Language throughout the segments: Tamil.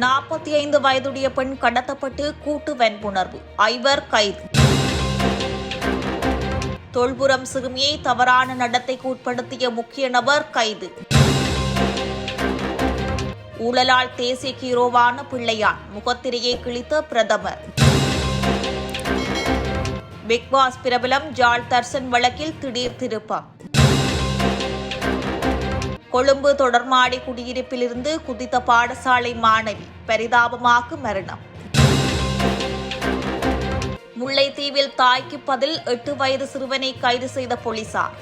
நாற்பத்தி ஐந்து வயதுடைய பெண் கடத்தப்பட்டு கூட்டு வன்புணர்வு ஐவர் கைது. தொல்புரம் சிறுமியை தவறான நடத்தைக்கு உட்படுத்திய முக்கிய நபர் கைது. ஊழலால் தேசிய ஹீரோவான பிள்ளையான். முகத்திரையை கிழித்த பிரதமர். பிக்பாஸ் பிரபலம் ஜால் தர்சன் வழக்கில் திடீர் திருப்பம். கொழும்பு தொடர்மாடி குடியிருப்பிலிருந்து குதித்த பாடசாலை மாணவி பரிதாபமாக மரணம். முல்லைத்தீவில் தாய்க்கு பதில் எட்டு வயது சிறுவனை கைது செய்த போலீசார்.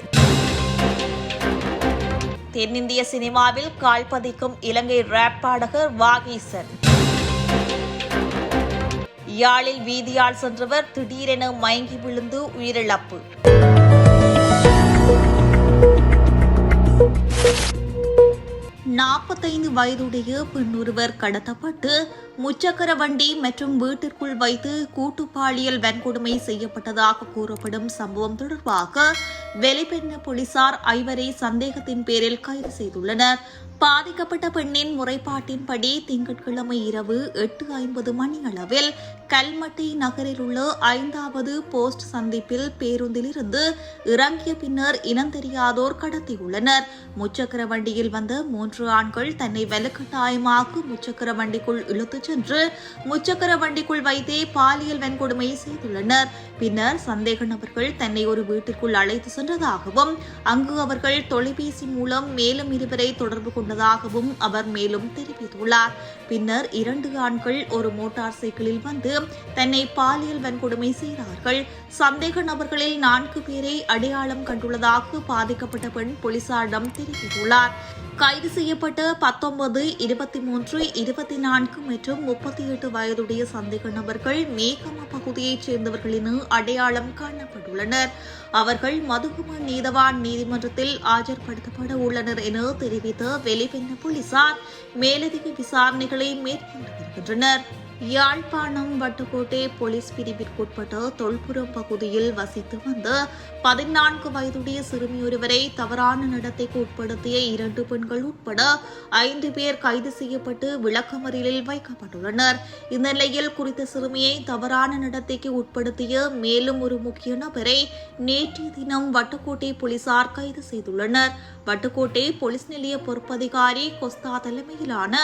தென்னிந்திய சினிமாவில் கால்பதிக்கும் இலங்கை ரேப் பாடகர் வாகீசன். யாழில் வீதியால் சென்றவர் திடீரென மயங்கி விழுந்து உயிரிழப்பு. வயதுடைய வயதுடைய பெண்ணொருவர் கடத்தப்பட்டு முச்சக்கர வண்டி மற்றும் வீட்டிற்குள் வைத்து கூட்டு பாலியல் வன்கொடுமை செய்யப்பட்டதாக கூறப்படும் சம்பவம் தொடர்பாக வெளிப்பெண்ண போலீசார் ஐவரை சந்தேகத்தின் பேரில் கைது செய்துள்ளனர். பாதிக்கப்பட்ட பெண்ணின் முறைப்பாட்டின்படி திங்கட்கிழமை இரவு எட்டு ஐம்பது மணி அளவில் கல்மட்டை நகரில் உள்ள ஐந்தாவது போஸ்ட் சந்திப்பில் பேருந்திலிருந்து இறங்கிய பின்னர் இனந்தெரியாதோர் கடத்தியுள்ளனர். முச்சக்கர வண்டியில் வந்த மூன்று ஆண்கள் தன்னை வலுக்கட்டாயமாக முச்சக்கர வண்டிக்குள் இழுத்துச் சென்று முச்சக்கர வண்டிக்குள் வைத்தே பாலியல் வன்கொடுமை செய்துள்ளனர். பின்னர் சந்தேக நபர்கள் தன்னை ஒரு வீட்டிற்குள் அழைத்து சென்றதாகவும் அங்கு அவர்கள் தொலைபேசி மூலம் மேலும் இருவரை தொடர்பு கொண்டதாகவும் அவர் மேலும் தெரிவித்துள்ளார். பின்னர் இரண்டு ஆண்கள் ஒரு மோட்டார் சைக்கிளில் வந்து தன்னை பாலியல் வன்கொடுமை செய்தார்கள் சந்தேக நபர்களில் நான்கு பேரை அடையாளம் கண்டுள்ளதாக பாதிக்கப்பட்ட பெண் போலீசாரிடம் தெரிவித்துள்ளார். கைது செய்யப்பட்ட பத்தொன்பது இருபத்தி மூன்று இருபத்தி நான்கு மற்றும் முப்பத்தி எட்டு வயதுடைய சந்தேக நபர்கள் மேகம பகுதியைச் சேர்ந்தவர்கள் என அடையாளம் காணப்பட்டுள்ளனர். அவர்கள் மதுகும நீதவான் நீதிமன்றத்தில் ஆஜர்படுத்தப்பட உள்ளனர் என தெரிவித்த வெளிவென்ன போலீசார் மேலதிக விசாரணைகள் மேற்கொண்டு வருகின்றனர் யாழ்ப்பாணம் வட்டுக்கோட்டை போலீஸ் பிரிவிற்குட்பட்ட தொல்புரம் பகுதியில் வசித்து வந்த பதினான்கு வயதுடைய சிறுமியொருவரை தவறான நடத்தைக்கு உட்படுத்திய இரண்டு பெண்கள் உட்பட ஐந்து பேர் கைது செய்யப்பட்டு விளக்கமறியலில் வைக்கப்பட்டுள்ளனர். இந்த நிலையில் குறித்த சிறுமியை தவறான நடத்தைக்கு உட்படுத்திய மேலும் ஒரு முக்கிய நபரை நேற்றைய தினம் வட்டுக்கோட்டை போலீசார் கைது செய்துள்ளனர். வட்டுக்கோட்டை போலீஸ் நிலைய பொறுப்பதிகாரி கொஸ்தா தலைமையிலான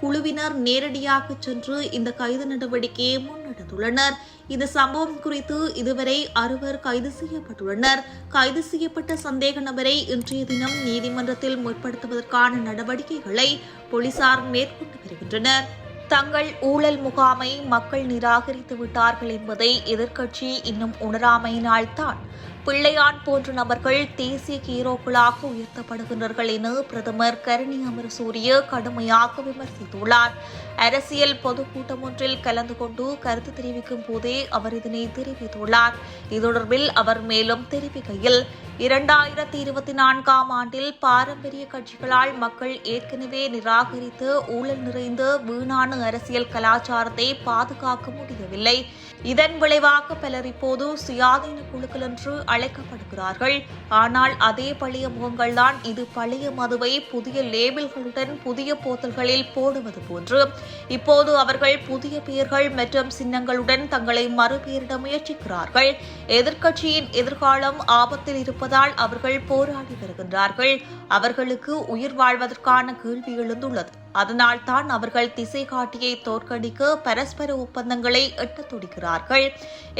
குழுவினர் நேரடியாக சென்று இந்த கைது நடவடிக்கையை முன்னெடுத்துள்ளனர். இந்த சம்பவம் குறித்து இதுவரை அறுவர் கைது செய்யப்பட்டுள்ளனர். கைது செய்யப்பட்ட சந்தேக நபரை இன்றைய தினம் நீதிமன்றத்தில் முற்படுத்துவதற்கான நடவடிக்கைகளை போலீசார் மேற்கொண்டு வருகின்றனர். தங்கள் ஊழல் முகாமை மக்கள் நிராகரித்து விட்டார்கள் என்பதை எதிர்க்கட்சி இன்னும் உணராமையினால்தான் பிள்ளையான் போன்ற நபர்கள் தேசிய ஹீரோக்களாக உயர்த்தப்படுகின்றார்கள் என பிரதமர் கரணி அமரசூரிய கடுமையாக விமர்சித்துள்ளார். அரசியல் பொதுக்கூட்டம் ஒன்றில் கலந்து கொண்டு கருத்து தெரிவிக்கும் போதே அவர் இதனை தெரிவித்துள்ளார். இது தொடர்பில் அவர் மேலும் தெரிவிக்கையில் இரண்டாயிரத்தி இருபத்தி நான்காம் ஆண்டில் பாரம்பரிய கட்சிகளால் மக்கள் ஏற்கனவே நிராகரித்து ஊழல் நிறைந்த வீணான அரசியல் கலாச்சாரத்தை பாதுகாக்க முடியவில்லை. இதன் விளைவாக பலர் இப்போது சுயாதீன குழுக்கள் என்று அழைக்கப்படுகிறார்கள். ஆனால் அதே பழைய முகங்கள்தான் இது பழைய மதுவை புதிய லேபிள்களுடன் புதிய போத்தல்களில் போடுவது போன்று. இப்போது அவர்கள் புதிய பெயர்கள் மற்றும் சின்னங்களுடன் தங்களை மறுபெயரிட முயற்சிக்கிறார்கள். எதிர்க்கட்சியின் எதிர்காலம் ஆபத்தில் இருப்பதால் அவர்கள் போராடி வருகின்றார்கள். அவர்களுக்கு உயிர் வாழ்வதற்கான கேள்வி எழுந்துள்ளது. அதனால் தான் அவர்கள் திசை காட்டியை தோற்கடிக்க பரஸ்பர ஒப்பந்தங்களை எட்ட துடிக்கிறார்கள்.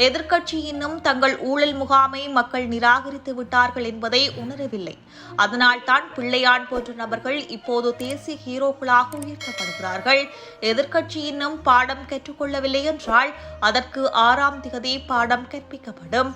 எதிர்க்கட்சி தங்கள் ஊழல் முகாமை மக்கள் நிராகரித்து விட்டார்கள் என்பதை உணரவில்லை. அதனால் தான் பிள்ளையான் போன்ற நபர்கள் இப்போது தேசிய ஹீரோக்களாக உயர்த்தப்படுகிறார்கள். எதிர்க்கட்சியின்னும் பாடம் கற்றுக்கொள்ளவில்லை என்றால் அதற்கு ஆறாம் திகதி பாடம் கற்பிக்கப்படும்.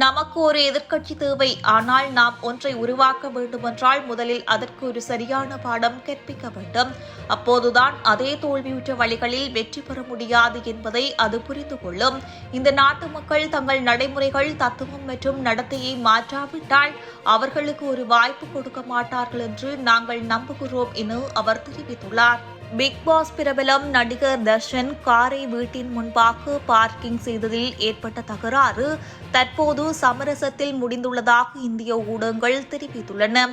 நமக்கு ஒரு எதிர்க்கட்சி தேவை. ஆனால் நாம் ஒன்றை உருவாக்க வேண்டுமென்றால் முதலில் அதற்கு ஒரு சரியான பாடம் கற்பிக்க வேண்டும். அப்போதுதான் அதே தோல்வியுற்ற வழிகளில் வெற்றி பெற முடியாது என்பதை அது புரிந்து கொள்ளும். இந்த நாட்டு மக்கள் தங்கள் நடைமுறைகள் தத்துவம் மற்றும் நடத்தையை மாற்றாவிட்டால் அவர்களுக்கு ஒரு வாய்ப்பு கொடுக்க மாட்டார்கள் என்று நாங்கள் நம்புகிறோம் என அவர் தெரிவித்துள்ளார். பிக் பாஸ் பிரபலம் நடிகர் தர்ஷன் காரை வீட்டின் முன்பாக பார்க்கிங் செய்ததில் ஏற்பட்ட தகராறு தற்போது சமரசத்தில் முடிந்துள்ளதாக இந்திய ஊடகங்கள் தெரிவித்துள்ளன.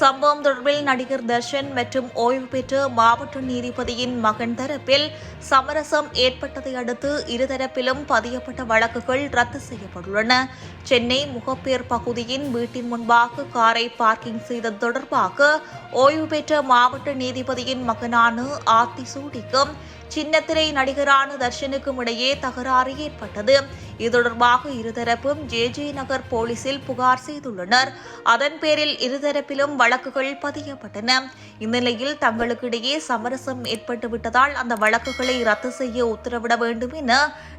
சம்பவம் தொடர்பில் நடிகர் தர்ஷன் மற்றும் ஓய்வு பெற்ற மாவட்ட நீதிபதியின் மகன் தரப்பில் சமரசம் ஏற்பட்டதை அடுத்து இருதரப்பிலும் பதியப்பட்ட வழக்குகள் ரத்து செய்யப்பட்டுள்ளன. சென்னை முகப்பேர் பகுதியின் வீட்டின் முன்பாக காரை பார்க்கிங் செய்தது தொடர்பாக ஓய்வு பெற்ற மாவட்ட நீதிபதியின் மகனான ஆத்தி சூடிக்கும். சின்னத்திரை நடிகரான தர்ஷனுக்கும் இடையே தகராறு ஏற்பட்டது. இது தொடர்பாக இருதரப்பும் ஜே ஜே நகர் போலீசில் புகார் செய்துள்ளனர். அதன் பேரில் இருதரப்பிலும் வழக்குகள் பதியப்பட்டன. இந்நிலையில் தங்களுக்கிடையே சமரசம் ஏற்பட்டுவிட்டதால் அந்த வழக்குகளை ரத்து செய்ய உத்தரவிட வேண்டும் என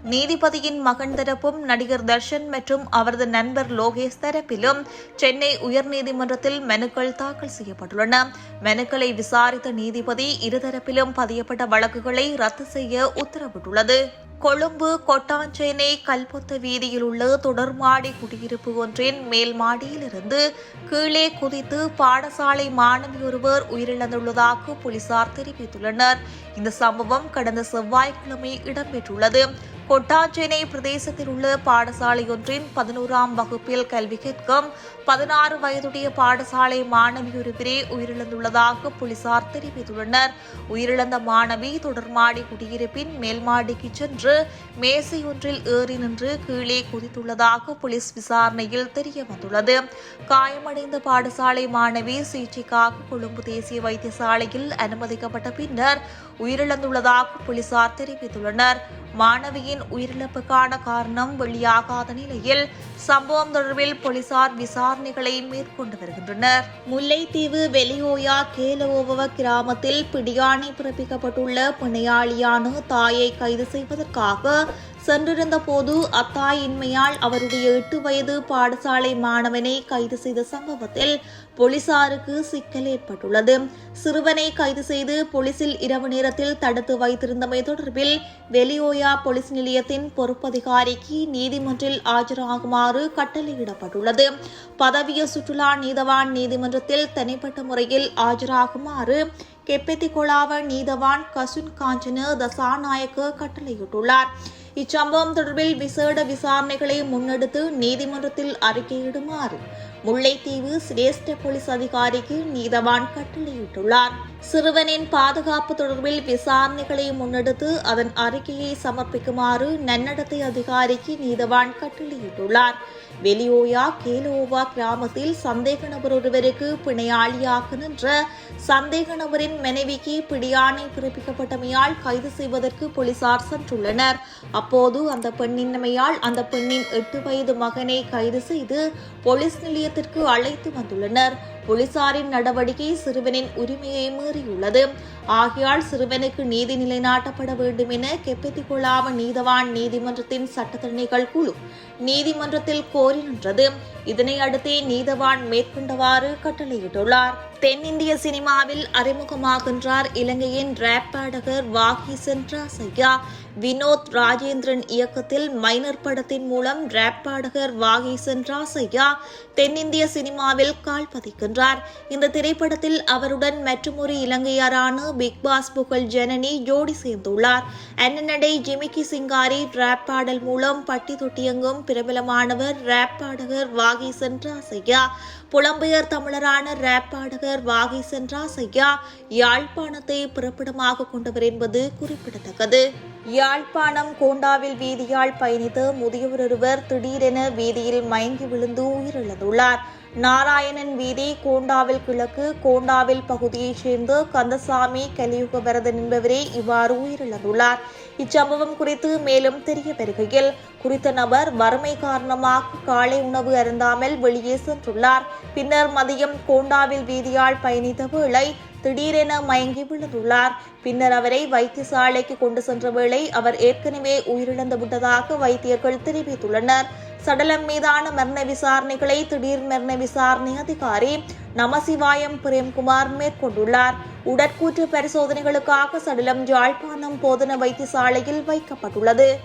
நீதிபதியின் மகன் தரப்பும் நடிகர் தர்ஷன் மற்றும் அவரது நண்பர் லோகேஷ் தரப்பிலும் சென்னை உயர்நீதிமன்றத்தில் மனுக்கள் தாக்கல் செய்யப்பட்டுள்ளன. மனுக்களை விசாரித்த நீதிபதி இருதரப்பிலும் பதியப்பட்ட வழக்குகளை ரத்து செய்ய உத்தரவிட்டுள்ளது. கொழும்பு கொட்டாஞ்சேனை கல்பொத்த வீதியில் உள்ள தொடர்மாடி குடியிருப்பு ஒன்றின் மேல் மாடியிலிருந்து கீழே குதித்து பாடசாலை மாணவி ஒருவர் உயிரிழந்துள்ளதாக போலீசார் தெரிவித்துள்ளனர். இந்த சம்பவம் கடந்த செவ்வாய்க்கிழமை இடம்பெற்றுள்ளது. கொட்டாஞ்சேனை பிரதேசத்தில் உள்ள பாடசாலையொன்றின் பதினோராம் வகுப்பில் கல்வி கேட்கும் பதினாறு வயதுடைய பாடசாலை மாணவி ஒருவரே உயிரிழந்துள்ளதாக போலீசார் தெரிவித்துள்ளனர். உயிரிழந்த மாணவி தொடர்மாடி குடியிருப்பின் மேல்மாடிக்கு சென்று மேசை ஒன்றில் ஏறி நின்று கீழே குதித்துள்ளதாக போலீஸ் விசாரணையில் தெரிய வந்துள்ளது காயமடைந்த பாடசாலை மாணவி சிகிச்சைக்காக கொழும்பு தேசிய வைத்தியசாலையில் அனுமதிக்கப்பட்ட பின்னர் உயிரிழந்துள்ளதாக போலீசார் தெரிவித்துள்ளனர். மாணவியின் உயிரிழப்புக்கான காரணம் வெளியாகாத நிலையில் சம்பவம் தொடர்பில் போலீசார் விசாரணைகளை மேற்கொண்டு வருகின்றனர். முல்லைத்தீவு வெளியோயா கேலோவவ கிராமத்தில் பிடியாணி பிறப்பிக்கப்பட்டுள்ள பிணையாளியான தாயை கைது செய்வதற்காக சென்றிருந்த போது அத்தாயின்மையால் அவருடைய எட்டு வயது பாடசாலை மாணவனை கைது செய்த சம்பவத்தில் போலீசாருக்கு சிக்கல் ஏற்பட்டுள்ளது. சிறுவனை கைது செய்து போலீசில் இரவு நேரத்தில் தடுத்து வைத்திருந்தமை தொடர்பில் வெளியோயா போலீஸ் நிலையத்தின் பொறுப்பதிகாரிக்கு நீதிமன்றில் ஆஜராகுமாறு கட்டளையிடப்பட்டுள்ளது. பதவிய சுற்றுலா நீதவான் நீதிமன்றத்தில் தனிப்பட்ட முறையில் ஆஜராகுமாறு கெப்பெத்திகொளாவ நீதவான் கசுன் காஞ்சன தசாநாயக்க கட்டளையிட்டுள்ளார். இச்சம்பவம் தொடர்பில் விசேட விசாரணைகளை முன்னெடுத்து நீதிமன்றத்தில் அறிக்கையிடுமாறு முல்லைத்தீவு சிரேஷ்ட போலீஸ் அதிகாரிக்கு நீதவான் கட்டளையிட்டுள்ளார். சிறுவனின் பாதுகாப்பு தொடர்பில் விசாரணைகளை முன்னெடுத்து அதன் அறிக்கையை சமர்ப்பிக்குமாறு நன்னடத்தை அதிகாரிக்கு நீதவான் கட்டளையிட்டுள்ளார். வெளியோயா கேலோவா கிராமத்தில் சந்தேக நபர் ஒருவருக்கு பிணையாளியாக நின்ற சந்தேக நபரின் மனைவிக்கு பிடியாணை பிறப்பிக்கப்பட்டமையால் கைது செய்வதற்கு போலீசார் சென்றுள்ளனர். அப்போது அந்த பெண்ணின்மையால் அந்த பெண்ணின் எட்டு வயது மகனை கைது செய்து போலீஸ் இல்லத்திற்கு அழைத்து வந்துள்ளனர். போலீசாரின் நடவடிக்கை சிறுவனின் உரிமையை மீறியுள்ளது. ஆகையால் சிறுவனுக்கு நீதி நிலைநாட்டப்பட வேண்டும் என கெப்பெத்திகொள்ளாம நீதவான் நீதிமன்றத்தின் சட்டத்தரணிகள் குழு நீதிமன்றத்தில் கோரி நின்றது. இதனை அடுத்தே நீதவான் மேற்கொண்டவாறு கட்டளையிட்டுள்ளார். தென்னிந்திய சினிமாவில் அறிமுகமாகின்றார் இலங்கையின் ரேப் பாடகர் வாகி சென்ட்ராசையா வினோத் ராஜேந்திரன் இயக்கத்தில் மைனர் படத்தின் மூலம் ரேப் பாடகர் வாகி சென்ட்ராசையா தென்னிந்திய சினிமாவில் கால் பதிக்கின்றார். இந்த திரைப்படத்தில் அவருடன் மற்றொரு இலங்கையரான பிக் பாஸ் புகழ் ஜனனி ஜோடி சேர்ந்துள்ளார். அன்னநடை ஜிமிக்கி சிங்காரி ரேப் பாடல் மூலம் பட்டி தொட்டியங்கும் பிரபலமானவர் ரேப் பாடகர் வாகி சென்ட்ராசையா புலம்பெயர் தமிழரான ரேப் பாடகர் வாகி சென்ட்ராசையா யாழ்ப்பாணத்தை பிறப்பிடமாக கொண்டவர் என்பது குறிப்பிடத்தக்கது. யாழ்ப்பாணம் கோண்டாவில் வீதியால் பயணித்த முதியவர் ஒருவர் திடீரென வீதியில் மயங்கி விழுந்து உயிரிழந்துள்ளார். நாராயணன் வீதி கோண்டாவில் கிழக்கு கோண்டாவில் பகுதியைச் சேர்ந்த கந்தசாமி கலியுக வரதன் என்பவரே இவ்வாறு உயிரிழந்துள்ளார். இச்சம்பவம் குறித்து மேலும் தெரிய வருகையில் குறித்த நபர் வறுமை காரணமாக காலை உணவு அருந்தாமல் வெளியே சென்றுள்ளார். பின்னர் மதியம் கோண்டாவில் வீதியால் பயணித்த வேளை திடீரென மயங்கி விழுந்துள்ளார். பின்னர் அவரை வைத்தியசாலைக்கு கொண்டு சென்ற வேளை அவர் ஏற்கனவே உயிரிழந்து விட்டதாக வைத்தியர்கள் தெரிவித்துள்ளனர். சடலம் மீதான மரண விசாரணைகளை திடீர் மரண விசாரணை அதிகாரி நமசிவாயம் பிரேம்குமார் மேற்கொண்டுள்ளார். உடற்கூற்று பரிசோதனைகளுக்காக சடலம் யாழ்ப்பாணம் போதன வைத்தியசாலையில் வைக்கப்பட்டுள்ளது.